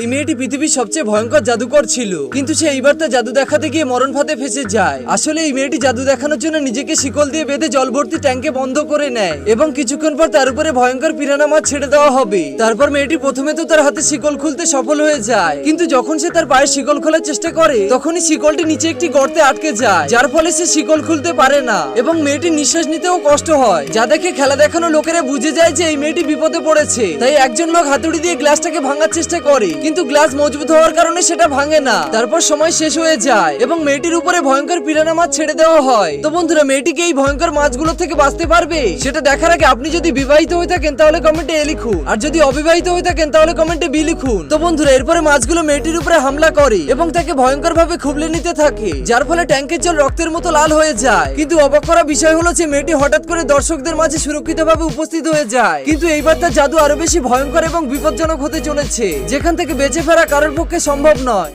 এই মেয়েটি পৃথিবীর সবচেয়ে ভয়ঙ্কর জাদুকর ছিল। কিন্তু সে এইবার তার জাদু দেখাতে গিয়ে মরণ ফাঁদে ফেসে যায়। আসলে এই মেয়েটি জাদু দেখানোর জন্য নিজেকে শিকল দিয়ে বেঁধে জলভর্তি ট্যাঙ্কে বন্ধ করে নেয় এবং কিছুক্ষণ পর তার উপরে ভয়ঙ্কর পিরানা মাছ ছেড়ে দেওয়া হবে। তারপর মেয়েটি প্রথমে তো তার হাতে শিকল খুলতে সফল হয়ে যায়, কিন্তু যখন সে তার পায়ে শিকল খোলার চেষ্টা করে, তখনই শিকলটি নিচে একটি গর্তে আটকে যায়, যার ফলে সে শিকল খুলতে পারে না এবং মেয়েটির নিঃশ্বাস নিতেও কষ্ট হয়। যা দেখে খেলা দেখানো লোকেরা বুঝে যায় যে এই মেয়েটি বিপদে পড়েছে, তাই একজন লোক হাতুড়ি দিয়ে গ্লাসটাকে ভাঙার চেষ্টা করে। কিন্তু গ্লাস মজবুত হওয়ার কারণে সেটা ভাঙে না। তারপর সময় শেষ হয়ে যায় এবং মেয়েটির উপরে ভয়ঙ্কর পিরানা মাছ ছেড়ে দেওয়া হয়। তো বন্ধুরা মেয়েটিকে এই ভয়ঙ্কর মাছগুলো থেকে বাঁচতে পারবে? সেটা দেখার আগে আপনি যদি বিবাহিত হয়ে থাকেন, তাহলে কমেন্টে এ লিখুন। আর যদি অবিবাহিত হয়ে থাকেন, তাহলে কমেন্টে বি লিখুন। তো বন্ধুরা, এরপরে মাছগুলো মেয়েটির উপরে হামলা করে এবং তাকে ভয়ঙ্কর ভাবে খুবলে নিতে থাকে, যার ফলে ট্যাঙ্কের জল রক্তের মতো লাল হয়ে যায়। কিন্তু অবাক করা বিষয় হলো যে মেয়েটি হঠাৎ করে দর্শকদের মাঝে সুরক্ষিতভাবে উপস্থিত হয়ে যায়। কিন্তু এইবার তার জাদু আরও বেশি ভয়ঙ্কর এবং বিপজ্জনক হতে চলেছে। যেখান থেকে বেঁচে ফেরা কারোর পক্ষে সম্ভব নয়।